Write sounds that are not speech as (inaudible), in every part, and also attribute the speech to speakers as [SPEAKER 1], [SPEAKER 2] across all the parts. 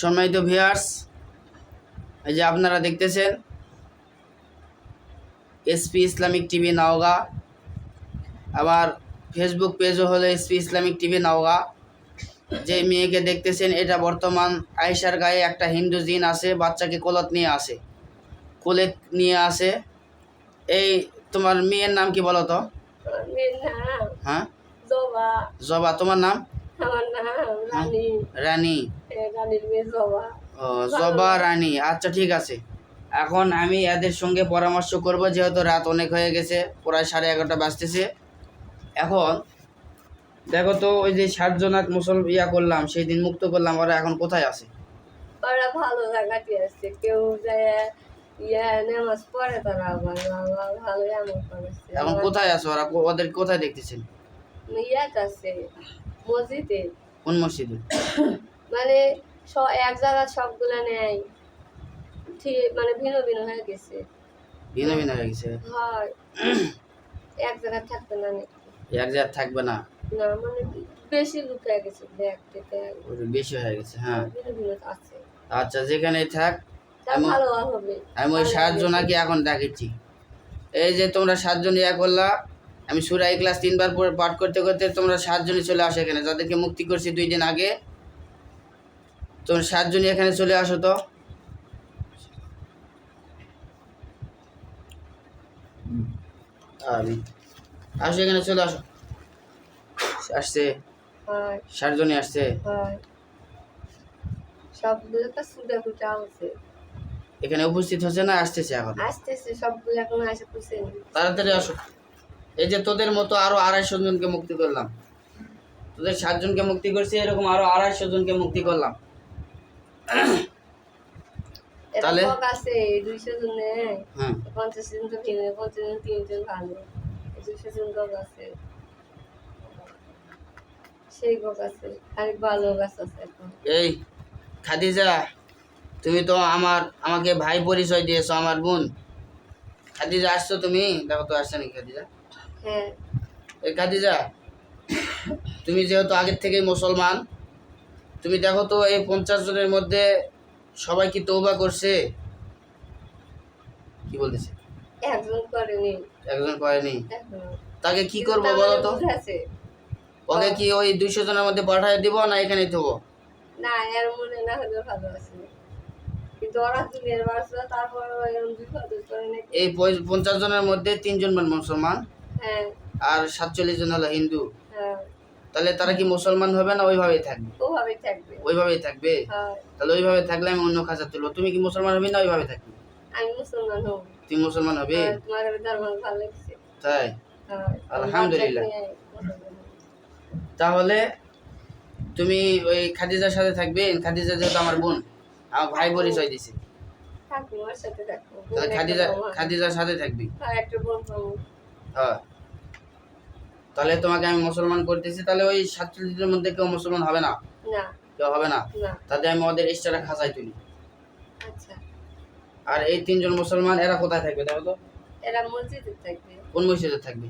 [SPEAKER 1] সম্মানিত ভিয়ার্স এই যে আপনারা দেখতেছেন এসপি ইসলামিক টিভি নওগাঁ আবার ফেসবুক পেজও হলো এসপি ইসলামিক টিভি নওগাঁ। যে মেয়েকে দেখতেছেন এটা বর্তমান আয়েশার গায়ে একটা হিন্দু জিন আছে বাচ্চাকে কোলত নিয়ে আসে। কোলে নিয়ে আসে। এই তোমার মেয়ের নাম কি বলো তো? হ্যাঁ?
[SPEAKER 2] জবা
[SPEAKER 1] তোমার নাম?
[SPEAKER 2] আমার নাম রানী।
[SPEAKER 1] রানী
[SPEAKER 2] রানীর মেয়ে জবা।
[SPEAKER 1] ও জবা রানী। আচ্ছা ঠিক আছে। এখন আমি এদের সঙ্গে পরামর্শ করব যেহেতু রাত অনেক হয়ে গেছে প্রায় সাড়ে এগারোটা বাজতেছে। এখন দেখো তো ওই যে ষাটজনাক মুসল ইয়া করলাম সেই দিন মুক্ত করলাম ওরা এখন কোথায় আছে?
[SPEAKER 2] ওরা ভালো জায়গাতে আসছে কেউ যায়
[SPEAKER 1] এখন কোথায় আছে ওরা? ওদের কোথায় দেখতেছেন?
[SPEAKER 2] ইয়াত আছে। মসজিদে?
[SPEAKER 1] কোন মসজিদে?
[SPEAKER 2] মানে এক জায়গা সবগুলা নেয়। ঠিক মানে ভিন্ন ভিন্ন হয়ে গেছে।
[SPEAKER 1] ভিন্ন ভিন্ন হয়ে গেছে?
[SPEAKER 2] হয়। এক জায়গায় থাকতে না নাকি?
[SPEAKER 1] এক জায়গায় থাকবে না?
[SPEAKER 2] না মানে বেশি লোক হয়ে গেছে ব্যাগ থেকে
[SPEAKER 1] বেশি হয়ে গেছে হ্যাঁ।
[SPEAKER 2] ভিন্ন ভিন্ন আছে।
[SPEAKER 1] আচ্ছা যেখানেই থাক
[SPEAKER 2] ভালো হবে।
[SPEAKER 1] আমি ওই সাতজনাকে এখন ডাকিছি এই যে তোমরা সাতজন ইয়া করলা আমি সুরাই ক্লাস তিনবার পরে পাঠ করতে করতে তোমরা সাতজনই চলে আসো এখানে। যাদেরকে মুক্তি করছি দুই দিন আগে। তোমরা সাতজনই এখানে চলে আসো তো। আসো এখানে চলে আসো। আসছে।
[SPEAKER 2] হয়।
[SPEAKER 1] ষাটজনই আসছে।
[SPEAKER 2] হয়।
[SPEAKER 1] এখানে উপস্থিত হচ্ছে না আসতেছে এখন।
[SPEAKER 2] আসতেছে সবগুলো এখন আসে
[SPEAKER 1] তাড়াতাড়ি আসো। এই যে তোদের মতো আরও আড়াইশো জনকে মুক্তি করলাম। তোদের সাতজনকে মুক্তি করছি এরকম আরও আড়াইশো জনকে মুক্তি করলাম। তাহলে?
[SPEAKER 2] আছে দুইশো জন।
[SPEAKER 1] হ্যাঁ।
[SPEAKER 2] পঞ্চাশ জন তো ভেঙে পঞ্চাশ জন তিনজন ভালো। দুইশো জন গক আছে। সেই আছে আর ভালো গাছ আছে
[SPEAKER 1] এই খাদিজা তুমি তো আমার আমাকে ভাই পরিচয় দিয়েছ আমার বোন। খাদিজা আসছো তুমি? দেখো তো আসছে নাকি খাদিজা। খাদিজা তুমি যেহেতু আগের থেকেই মুসলমান তুমি দেখো তো এই পঞ্চাশ জনের মধ্যে সবাই কি তৌবা করছে? কি বলতেছে?
[SPEAKER 2] একজন করেনি।
[SPEAKER 1] একজন করেনি। তাকে কি করব বলো তো? ওকে কি ওই দুইশো জনের মধ্যে পাঠিয়ে দিব না এখানেই থবো
[SPEAKER 2] না এর মনে না হলে ভালো আছে।
[SPEAKER 1] এই পঞ্চাশ জনের মধ্যে তিনজন মান মুসলমান। আর সাতচল্লিশ জন হলো হিন্দু।
[SPEAKER 2] হ্যাঁ।
[SPEAKER 1] তাহলে তারা কি মুসলমান হবে না ওইভাবেই থাকবে? ওইভাবেই থাকবে?
[SPEAKER 2] হ্যাঁ।
[SPEAKER 1] তাহলে ওইভাবে থাকলে আমি অন্য খাঁচা তুলবো। তুমি কি মুসলমান হবে না ওইভাবে থাকবে?
[SPEAKER 2] আমি মুসলমান হব।
[SPEAKER 1] তুমি মুসলমান হবে?
[SPEAKER 2] তোমার ধর্ম ভালো লাগছে।
[SPEAKER 1] তাই?
[SPEAKER 2] হ্যাঁ
[SPEAKER 1] আলহামদুলিল্লাহ। তাহলে তুমি ওই খাদিজার সাথে থাকবে? খাদিজা যেহেতু আমার বোন আমার ভাই পরিচয় দিছে। খাদিজা খাদিজার সাথে থাকবি। হ্যাঁ। তাহলে তোমাকে আমি মুসলমান করতেছি তাহলে ওই সাতচল্লিশের মধ্যে কেউ মুসলমান হবে না? কেউ হবে না? তাতে আমি ওদের এক্সট্রা খাঁচাই তুলি।
[SPEAKER 2] আচ্ছা।
[SPEAKER 1] আর এই তিনজন মুসলমান এরা কোথায় থাকবে দেখো তো?
[SPEAKER 2] এরা মসজিদে থাকবে।
[SPEAKER 1] কোন মসজিদে থাকবে?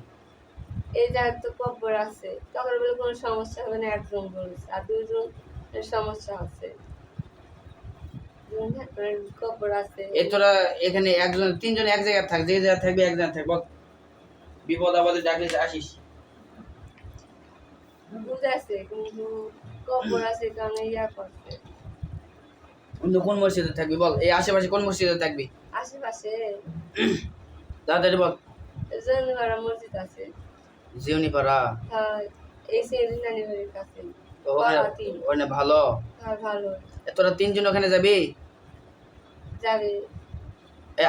[SPEAKER 2] এই জায়গায় তো কব্বর আছে তখন বলে কোনো সমস্যা হবে না একজন বলেছে। আর দুজন সমস্যা আছে। কব্বর আছে।
[SPEAKER 1] এ তোরা এখানে একজন তিনজন এক জায়গায় থাক যে জায়গায় থাকবে এক জায়গায় থাকবে বিপদ আপদে আসিস।
[SPEAKER 2] কিন্তু আছে কারণে ইয়া করছে।
[SPEAKER 1] কিন্তু কোন মসজিদে থাকবি বল? এই আশেপাশে কোন মসজিদে থাকবি?
[SPEAKER 2] আশেপাশে
[SPEAKER 1] তাড়াতাড়ি বল।
[SPEAKER 2] মসজিদ আছে।
[SPEAKER 1] জিওনি পাড়া
[SPEAKER 2] হ্যাঁ এই সেই নানি বাড়ির কাছে।
[SPEAKER 1] ওখানে ভালো?
[SPEAKER 2] হ্যাঁ ভালো।
[SPEAKER 1] তোরা তিনজন ওখানে যাবি?
[SPEAKER 2] যাবে।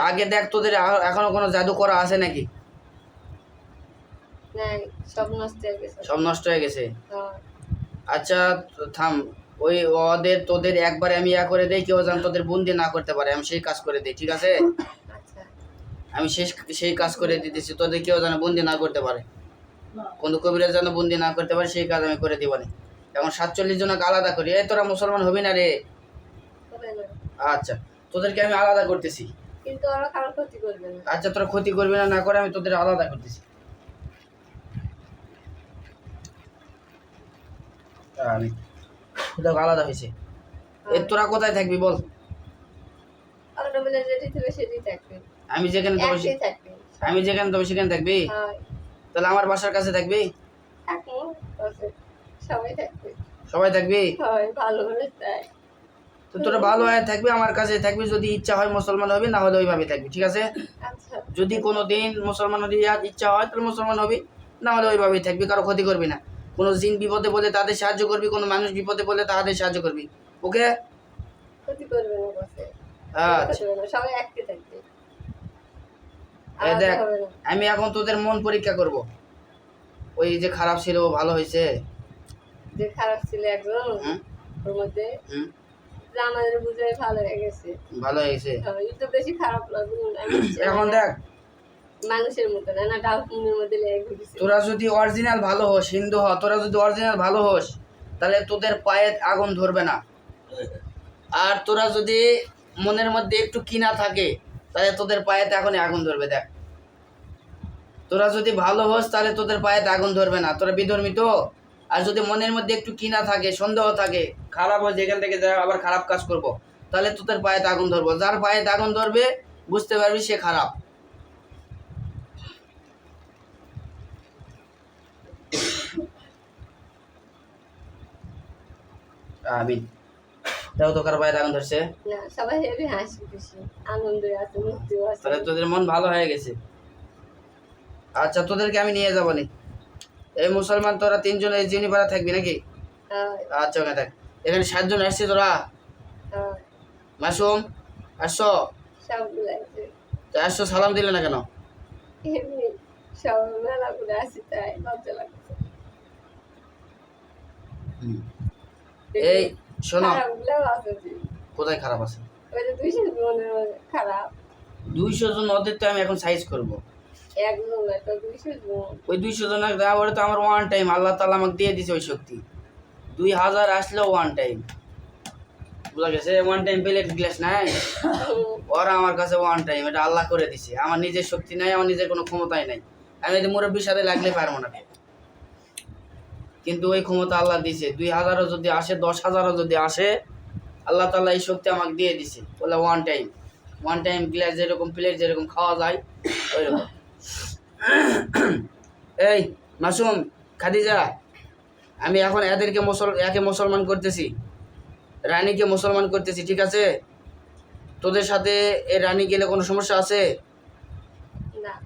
[SPEAKER 1] আগে দেখ তোদের এখনও কোনো জাদু করা আছে নাকি?
[SPEAKER 2] সব নষ্ট হয়ে গেছে।
[SPEAKER 1] সব নষ্ট হয়ে গেছে?
[SPEAKER 2] হ্যাঁ।
[SPEAKER 1] আচ্ছা থাম ওই ওদের তোদের একবারে আমি ইয়া করে দেই কেউ যেন তোদের বন্দি না করতে পারে আমি সেই কাজ করে দিই ঠিক আছে?
[SPEAKER 2] আচ্ছা।
[SPEAKER 1] আমি শেষ সেই কাজ করে দিতেছি তোদের কেউ যেন বন্দি না করতে পারে। কোন কবিরা যেন বন্দি না করতে পারে সেই কাজ আমি করে দিব না। এখন সাতচল্লিশ জনকে আলাদা করি। এই তোরা মুসলমান হবি না রে? আচ্ছা তোদেরকে আমি আলাদা করতেছি।
[SPEAKER 2] কিন্তু ওরা কারও ক্ষতি করবে না।
[SPEAKER 1] আচ্ছা তোরা ক্ষতি করবি না না করে আমি তোদের আলাদা করতেছি। দেখো আলাদা হয়েছে। এ তোরা কোথায় থাকবি বল। আমি যেখানে তবে আমি যেখানে তবে সেখানে থাকবি?
[SPEAKER 2] হ্যাঁ।
[SPEAKER 1] তাহলে আমার বাসার কাছে থাকবি?
[SPEAKER 2] সবাই থাকবে।
[SPEAKER 1] সবাই থাকবি?
[SPEAKER 2] ভালো
[SPEAKER 1] তো তোরা ভালো হয়ে থাকবি আমার কাছে থাকবি যদি ইচ্ছা হয় মুসলমান হবি না হলে ওইভাবে থাকবি ঠিক আছে?
[SPEAKER 2] আচ্ছা।
[SPEAKER 1] যদি কোনো দিন মুসলমান হতে ইচ্ছা হয় তাহলে মুসলমান হবি না হলে ওইভাবেই থাকবি কারও ক্ষতি করবি না। কোনো জিন বিপদে বলে তাদের সাহায্য করবি কোনো মানুষ বিপদে বলে তাদের সাহায্য করবি। ওকে? আচ্ছা। দেখ আমি এখন তোদের মন পরীক্ষা করব। ওই যে খারাপ ছিল ও ভালো হয়েছে?
[SPEAKER 2] যে খারাপ ছিল একজন
[SPEAKER 1] হুম?
[SPEAKER 2] ওর মধ্যে আমাদের বুঝাই ভালো হয়ে গেছে।
[SPEAKER 1] ভালো হয়েছে
[SPEAKER 2] হ্যাঁ, বেশি খারাপ লাগবে
[SPEAKER 1] এখন দেখ
[SPEAKER 2] মানুষের মতো, না না মধ্যে লেগে
[SPEAKER 1] তোরা যদি অরিজিনাল ভালো হোস, হিন্দু হ, তোরা যদি অরিজিনাল ভালো হোস, তাহলে তোদের পায়ে আগুন ধরবে না। আর তোরা যদি মনের মধ্যে একটু কিনা থাকে, তাহলে তোদের পায়েতে এখনই আগুন ধরবে, দেখ। তোরা যদি ভালো হোস, তাহলে তোদের পায়েতে আগুন ধরবে না। তোরা বিধর্মী তো আর যদি মনের মধ্যে একটু কিনা থাকে, সন্দেহ থাকে, খারাপ হয় যেখান থেকে যা আবার খারাপ কাজ করব, তাহলে তোদের পায়েতে আগুন ধরবো। যার পায়েতে আগুন ধরবে, বুঝতে পারবি সে খারাপ। আমিন। তাও তো কারও পায়েতে আগুন ধরছে।
[SPEAKER 2] না সবাই হেবি হাসি খুশি। আনন্দ আছে মুক্তিও আছে
[SPEAKER 1] তাহলে তোদের মন ভালো হয়ে গেছে। আচ্ছা তোদেরকে আমি নিয়ে যাব নি। এই মুসলমান তোরা তিনজন এই জিনিপাড়া থাকবি নাকি?
[SPEAKER 2] হ্যাঁ,
[SPEAKER 1] আচ্ছা ওখানে থাক। এখানে সাতজন আসছি তোরা। মাসুম আসছো? আসছো সালাম দিলে না কেন?
[SPEAKER 2] সব মেলা করে আসি তাই লজ্জা লাগছে।
[SPEAKER 1] এই শোনো। কোথায় খারাপ আছে?
[SPEAKER 2] দুইশো খারাপ।
[SPEAKER 1] দুইশো জন ওদের তো আমি এখন সাইজ করব।
[SPEAKER 2] দুইশো জন।
[SPEAKER 1] ওই দুইশো জনের দেওয়া তো আমার ওয়ান টাইম আল্লাহ তালা আমাকে দিয়ে দিছে ওই শক্তি। দুই হাজার আসলেও ওয়ান টাইম বুঝা গেছে? ওয়ান টাইম প্লেট গ্লাস নাই? ওরা আমার কাছে ওয়ান টাইম এটা আল্লাহ করে দিছে। আমার নিজের শক্তি নাই আমার নিজের কোনো ক্ষমতাই নাই। আমি যদি মুরব্বীর সাথে লাগলে পারব না। কিন্তু ওই ক্ষমতা আল্লাহ দিছে। দুই হাজারও যদি আসে দশ হাজারও যদি আসে আল্লাহ তাল্লাহ এই শক্তি আমাকে দিয়ে দিছে। বলে one time one time glass যেরকম প্লেট যেরকম খাওয়া যায় ওইরকম। এই মাসুম খাদিজা আমি এখন এদেরকে মুসল একে মুসলমান করতেছি। রানীকে মুসলমান করতেছি ঠিক আছে? তোদের সাথে এই রানী গেলে কোনো সমস্যা আছে?
[SPEAKER 2] না।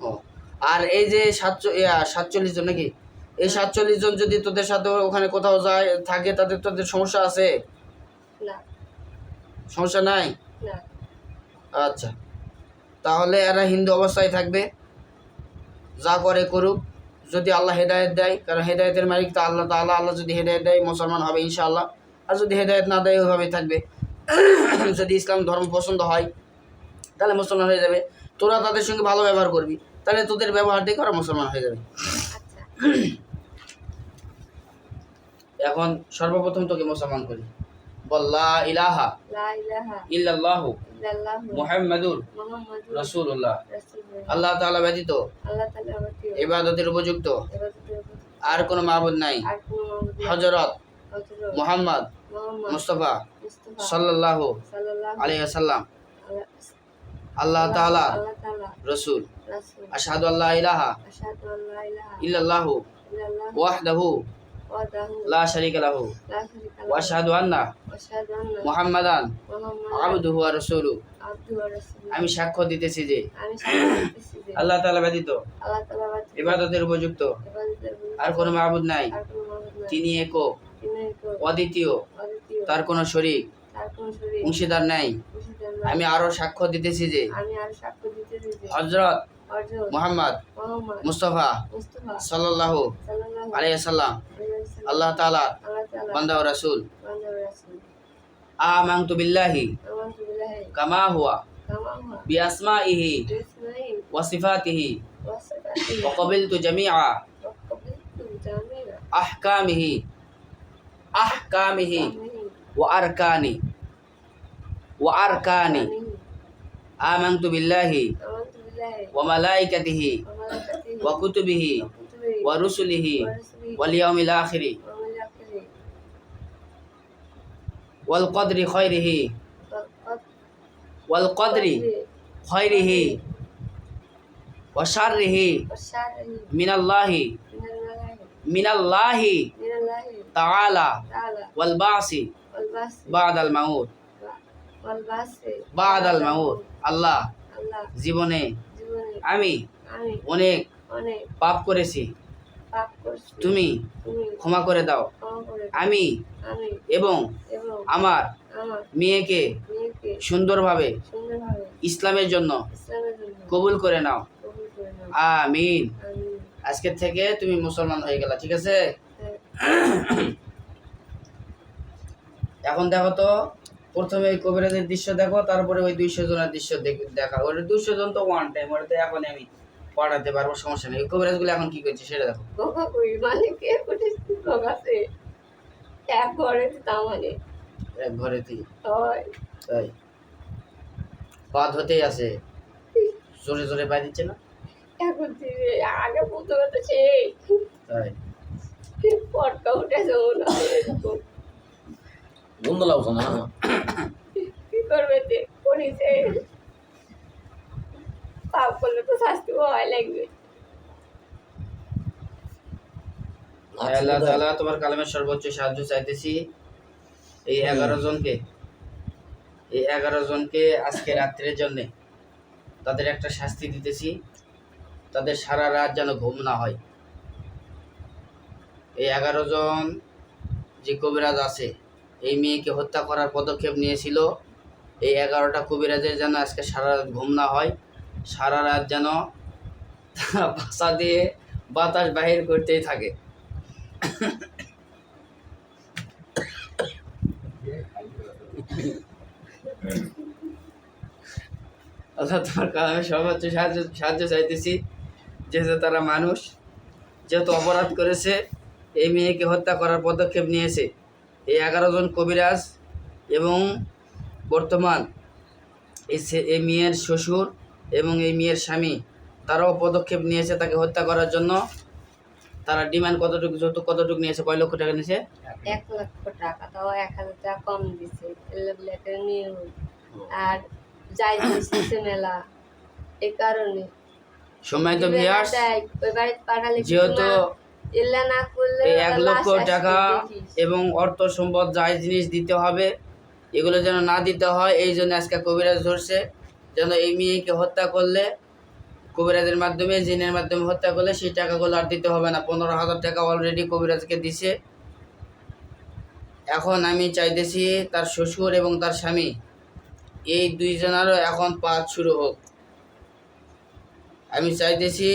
[SPEAKER 1] ও আর এই যে সাতচ- ইয়া, সাতচল্লিশ জন নাকি? এই সাতচল্লিশ জন যদি তোদের সাথে ওখানে কোথাও যায় থাকে তাদের তোদের সমস্যা আছে?
[SPEAKER 2] না।
[SPEAKER 1] সমস্যা নাই? আচ্ছা। তাহলে এরা হিন্দু অবস্থায় থাকবে। যা করে করুক। যদি আল্লাহ হেদায়েত দেয় কারণ হেদায়েতের মালিক তো আল্লাহ তাআলা। আল্লাহ যদি হেদায়েত দেয় মুসলমান হবে ইনশাআল্লাহ। আর যদি হেদায়েত না দেয় ওইভাবেই থাকবে। (coughs) যদি ইসলাম ধর্ম পছন্দ হয় তাহলে মুসলমান হয়ে যাবে। তোরা তাদের সঙ্গে ভালো ব্যবহার করবি। তাহলে তোদের ব্যবহার দেখে ওরা মুসলমান হয়ে যাবে। (clears throat) এখন সর্বপ্রথম তোকে মুসলমান করি। বল্লা ইলাহা ইল্লাল্লাহু মুহাম্মাদুর রাসূলুল্লাহ। আল্লাহ তাআলা ব্যতীত ইবাদতের উপযুক্ত আর কোনো মাবুদ নাই।
[SPEAKER 2] হযরত
[SPEAKER 1] মোহাম্মদ মুস্তফা সাল্লাল্লাহু আলাইহি সাল্লাম
[SPEAKER 2] আলা-
[SPEAKER 1] আল্লাহ তাআলা রসুল।
[SPEAKER 2] রাসূল।
[SPEAKER 1] আশহাদু আল্লা ইলাহা
[SPEAKER 2] আশহাদু আল্লা ইলাহা
[SPEAKER 1] ইল্লাল্লাহ ওয়াহদাহু লা শারীকা লাহু ওয়া আশহাদু আন্না মুহাম্মাদান আবদুহু ওয়া রাসূলুহু। আমি সাক্ষ্য দিতেছি যে আল্লাহ তাআলা ব্যতীত ইবাদতের উপযুক্ত আর কোনো মাবুদ নাই। তিনি একক অদ্বিতীয় তার কোনো শরীক অংশীদার নাই। আমি আরও সাক্ষ্য দিতেছি যে হজরত মোহাম্মদ মুস্তফা আলাইহি
[SPEAKER 2] ওয়াসাল্লাম।
[SPEAKER 1] আল্লাহ তাআলা বান্দা রাসূল। আমানতু বিল্লাহি কামা হুয়া বিআসমাইহি ওয়া সিফাতিহি
[SPEAKER 2] ওয়া সিফাতিহি
[SPEAKER 1] জামিআ আহকামিহি আহকামিহি ওয়া আরকানি
[SPEAKER 2] وأركاني. آمنت بالله
[SPEAKER 1] وملائكته وكتبه ورسله واليوم الآخر والقدر خيره والقدر
[SPEAKER 2] خيره
[SPEAKER 1] وشره
[SPEAKER 2] من الله من الله تعالى والبعث
[SPEAKER 1] بعد الموت.
[SPEAKER 2] বাদ
[SPEAKER 1] আল মাউত। আল্লাহ জীবনে আমি অনেক পাপ করেছি। তুমি ক্ষমা করে দাও। আমি এবং আমার মেয়েকে সুন্দরভাবে ইসলামের জন্য কবুল করে নাও। আমিন। আজকের থেকে তুমি মুসলমান হয়ে গেলা ঠিক আছে? হ্যাঁ। (coughs) এখন দেখো তো প্রথমে ওই কবিরাজের দৃশ্য দেখো তারপরে ওই দুইশো জনের দৃশ্য দেখ- ওটা দুইশো জন তো ওয়ান টাইম ওটা তো এখন আমি পড়াতে পারব সমস্যা নেই। ওই কবিরাজগুলো এখন কি করছে সেটা দেখো।
[SPEAKER 2] কই মানে কে আছে এক ঘরে তা মানে
[SPEAKER 1] এক ঘরে তুই
[SPEAKER 2] হয়।
[SPEAKER 1] তাই? বাদ হতেই আছে। জোরে জোরে পাই দিচ্ছে না?
[SPEAKER 2] এখন আগে প্রথমে তো সেই
[SPEAKER 1] তাই?
[SPEAKER 2] পটকা উঠেছে মনে হয়।
[SPEAKER 3] গন্ধ লাগছে না?
[SPEAKER 2] কি করবে পাপ করলে তো শাস্তি হয় লাগবে।
[SPEAKER 1] আল্লাহ তাআলা তোমার কালামের সর্বোচ্চ সাহায্য চাইতেছি। এই এগারো জনকে এই এগারো জনকে আজকে রাত্রের জন্য তাদের একটা শাস্তি দিতেছি। তাদের সারা রাত যেন ঘুম না হয়। এই এগারো জন যে কবিরাজ আছে এই মেয়েকে হত্যা করার পদক্ষেপ নিয়েছিল। এই এগারোটা কবিরাজের যেন আজকে সারা রাত ঘুম না হয়, সারা রাত যেন বাসা দিয়ে বাতাস বাহির করতেই থাকে। অর্থাৎ তোমার কালামে সর্বোচ্চ সাহায্য সাহায্য চাইতেছি যেহেতু তারা মানুষ যেহেতু অপরাধ করেছে, এই মেয়েকে হত্যা করার পদক্ষেপ নিয়েছে। এই এগারো জন কবিরাজ এবং বর্তমান এই মেয়ের শ্বশুর এবং এই মেয়ের স্বামী তারাও পদক্ষেপ নিয়েছে তাকে হত্যা করার জন্য। তারা ডিমান্ড কতটুকু যৌতুক কতটুকু নিয়েছে কয় লক্ষ টাকা নিয়েছে?
[SPEAKER 2] এক লক্ষ টাকা তাও এক হাজার টাকা কম দিছে। আর যাই দিচ্ছে মেলা। এই কারণে। সময় তো
[SPEAKER 1] ভিয়ার্স যেহেতু এই এক লক্ষ টাকা এবং অর্থ সম্পদ যাই জিনিস দিতে হবে এগুলো যেন না দিতে হয় এই জন্য আজকে কবিরাজ ধরছে। যেন এই মেয়েকে হত্যা করলে কবিরাজের মাধ্যমে জিনের মাধ্যমে হত্যা করলে সেই টাকাগুলো আর দিতে হবে না। পনেরো হাজার টাকা অলরেডি কবিরাজকে দিছে। এখন আমি চাইতেছি তার শ্বশুর এবং তার স্বামী এই দুইজনেরও এখন পাঠ শুরু হোক। আমি চাইতেছি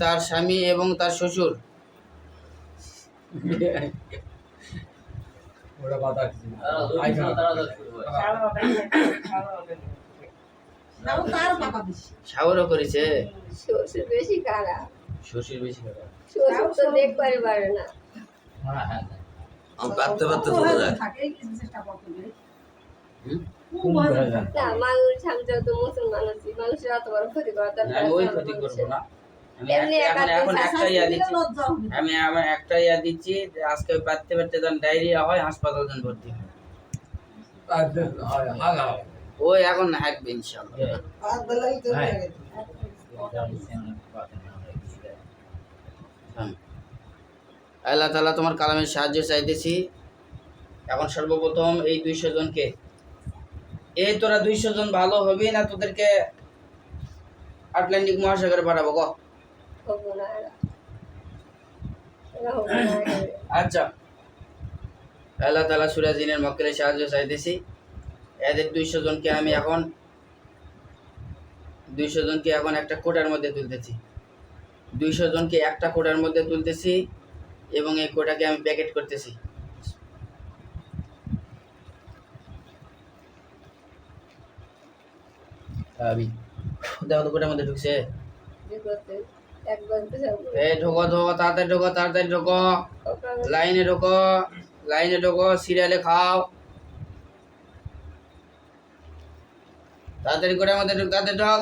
[SPEAKER 1] তার স্বামী এবং তার শ্বশুর
[SPEAKER 4] ওটা বাধা
[SPEAKER 1] সাগরও করেছে।
[SPEAKER 2] শ্বশুর বেশি খারাপ।
[SPEAKER 1] শ্বশুর বেশি খারাপ।
[SPEAKER 2] শ্বশুর তো দেখবারই পারে না।
[SPEAKER 3] পারতে পারতে চলে যায়
[SPEAKER 1] হুম?
[SPEAKER 4] কোন ঘরে যান?
[SPEAKER 2] না মানুষ আমি যেহেতু মুসলমান আছি মানুষের অত বড় ক্ষতি করা
[SPEAKER 1] না, ওই ক্ষতি করব না। আমি ইয়া দিচ্ছি। আমার একটা ইয়া দিচ্ছি আজকে পারতে পারতে যখন ডায়রিয়া হয় হাসপাতাল যেন ভর্তি হয়।
[SPEAKER 4] আর হয়, হাগা হয়।
[SPEAKER 1] ওই এখন হাঁটবে ইনশাল্লাহ হ্যাঁ। আল্লাহ তালা তোমার কালামের সাহায্য চাইতেছি। এখন সর্বপ্রথম এই দুইশো জনকে। এই তোরা দুইশো জন ভালো হবি না তোদেরকে আটলান্টিক মহাসাগরে পাঠাবো? ক? (clears throat) আচ্ছা। আল্লাহ তালা সুরাজিনের মক্কেলের সাহায্য চাইতেছি। এদের দুইশো জনকে আমি এখন দুইশো জনকে এখন একটা কোটার মধ্যে তুলতেছি। দুইশো জনকে একটা কোটার মধ্যে তুলতেছি এবং এই কোটাকে আমি প্যাকেট করতেছি। দেখো তো কোটার মধ্যে ঢুকছে। এই ঢোকো ঢোকো তাড়াতাড়ি ঢোকো তাড়াতাড়ি ঢোকো। লাইনে ঢোকো লাইনে ঢোকো সিরিয়ালে খাও। তাড়াতাড়ি করে আমাদের ঢোক তাড়াতাড়ি ঢোক।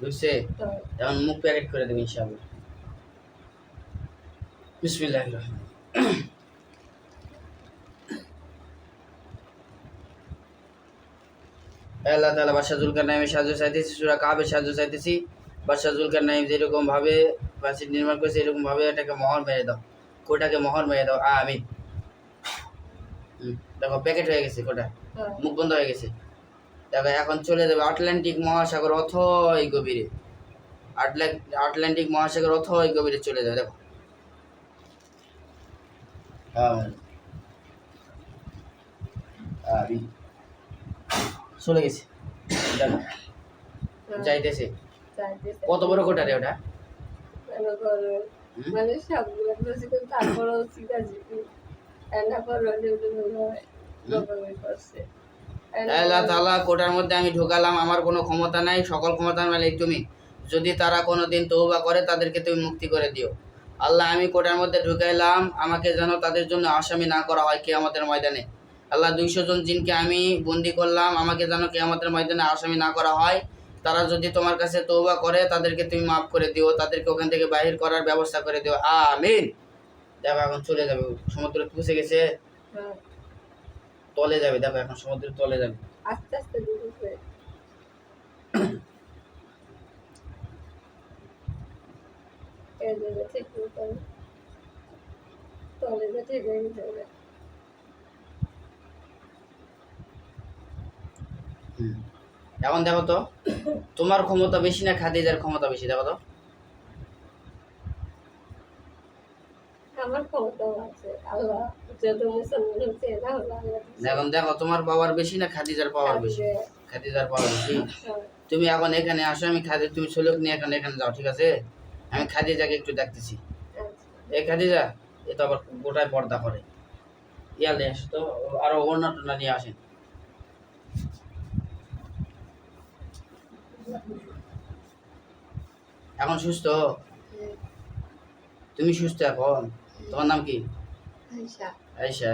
[SPEAKER 1] ঢুকছে
[SPEAKER 2] তো
[SPEAKER 1] এখন মুখ প্যাকেট করে দেবে ইনশাআল্লাহ। বিসমিল্লাহ আল্লাহ তালা বাদশাহ জুলকার নাইমের সাহায্য চাইতেছি সুরা কাবের সাহায্য চাইতেছি। বাদশাহ জুলকার নাইম যেরকম ভাবে প্রাচীর নির্মাণ করেছে এরকম ভাবে এটাকে মহর মেরে দাও। কোটাকে মহর মেরে দাও। হুম, দেখো প্যাকেট হয়ে গেছে কোটা।
[SPEAKER 2] হ্যাঁ।
[SPEAKER 1] মুখ বন্ধ হয়ে গেছে। দেখো এখন চলে যাবে আটলান্টিক মহাসাগর অথই গভীরে। আটলা- আটলান্টিক মহাসাগর অথই গভীরে চলে যাবে দেখো। হ্যাঁ আমিন। চলে গেছে। যাইতেছে।
[SPEAKER 2] চাইতেছে।
[SPEAKER 1] কত বড় কোটা রে ওটা?
[SPEAKER 2] মনে সবগুলো তারপরেও ঠিক আছে
[SPEAKER 1] আল্লাহ তাআলা কোটার মধ্যে আমি ঢোকালাম আমার কোনো ক্ষমতা নাই সকল ক্ষমতা মালিক তুমি। যদি তারা কোনো দিন তৌবা করে তাদেরকে তুমি মুক্তি করে দিও। আল্লাহ আমি কোটার মধ্যে ঢুকাইলাম আমাকে যেন তাদের জন্য আসামি না করা হয় কে আমাদের ময়দানে। আল্লাহ দুইশো জন জিনকে আমি বন্দি করলাম। আমাকে যেন কেয়ামতের ময়দানে আসামি না করা হয়। তারা যদি তোমার কাছে তৌবা করে, তাদেরকে তুমি মাফ করে দিও। তাদেরকে ওখান থেকে বাহির করার ব্যবস্থা করে দিও। আমিন। দেখো, এখন চলে যাবে। সমুদ্র পুষে গেছে। তলে যাবে। দেখো, এখন সমুদ্রের তলে যাবে।
[SPEAKER 2] আস্তে আস্তে তলে যাবে
[SPEAKER 1] এখন দেখো তো তোমার ক্ষমতা বেশি না খাদিজার ক্ষমতা বেশি দেখো তো। এখন দেখো তোমার পাওয়ার বেশি না খাদিজার পাওয়ার বেশি? খাদিজার। পাওয়ার বেশি?
[SPEAKER 2] হ্যাঁ,
[SPEAKER 1] তুমি এখন এখানে আসো আমি খাদি তুমি ষোলক নিয়ে এখন এখানে যাও ঠিক আছে? আমি খাদিজাকে একটু দেখতেছি
[SPEAKER 2] আচ্ছা।
[SPEAKER 1] এই খাদিজা এ তো আবার গোটায় পর্দা করে। ইয়া নিয়ে আসো তো আরও অন্য টনা নিয়ে আসেন। এখন সুস্থ? তুমি সুস্থ এখন? তোমার নাম কি?
[SPEAKER 2] আয়শা,
[SPEAKER 1] আইসা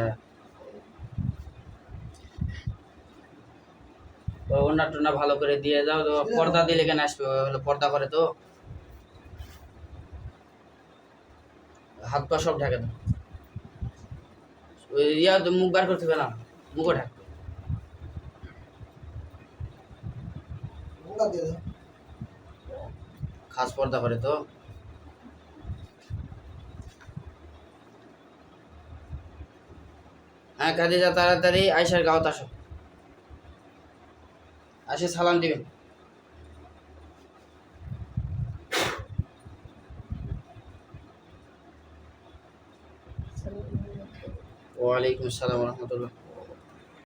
[SPEAKER 1] ও টোনা ভালো করে দিয়ে যাও তো। পর্দা দিলে কেন আসবে? হলো পর্দা করে তো। হাত পা সব ঢাকে দাও। ওই ইয়া তো মুখ বার করতে না। মুখও ঢাক। খাস পর্দা করে তো। হ্যাঁ কাদিজা তাড়াতাড়ি আইসার গাঁত আসো। আসে সালাম দিবেন ওয়ালাইকুম আসসালাম রহমতুল্লাহ।